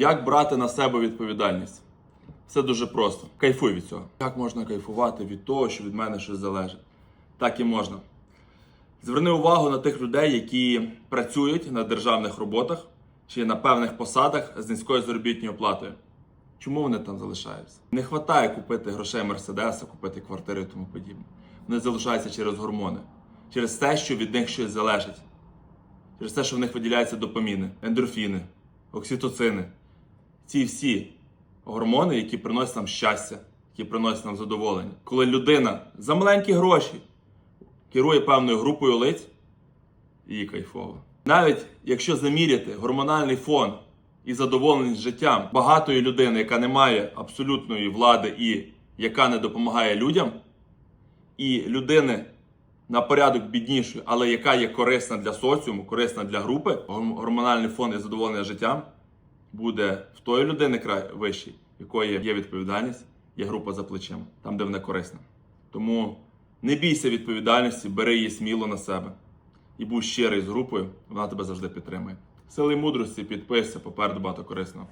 Як брати на себе відповідальність? Все дуже просто. Кайфуй від цього. Як можна кайфувати від того, що від мене щось залежить? Так і можна. Зверни увагу на тих людей, які працюють на державних роботах чи на певних посадах з низькою заробітною платою. Чому вони там залишаються? Не вистачає купити грошей Мерседеса, купити квартири і тому подібне. Вони залишаються через гормони, через те, що від них щось залежить, через те, що в них виділяються допаміни, ендорфіни, окситоцини. Ці всі гормони, які приносять нам щастя, які приносять нам задоволення. Коли людина за маленькі гроші керує певною групою лиць, їй кайфово. Навіть якщо заміряти гормональний фон і задоволеність життям багатої людини, яка не має абсолютної влади і яка не допомагає людям, і людини на порядок біднішої, але яка є корисна для соціуму, корисна для групи, гормональний фон і задоволення життям буде в тої людини край вищий, якої є відповідальність, є група за плечем, там, де вона корисна. Тому не бійся відповідальності, бери її сміло на себе. І будь щирий з групою, вона тебе завжди підтримує. Сили мудрості, підписся, попереду багато корисного.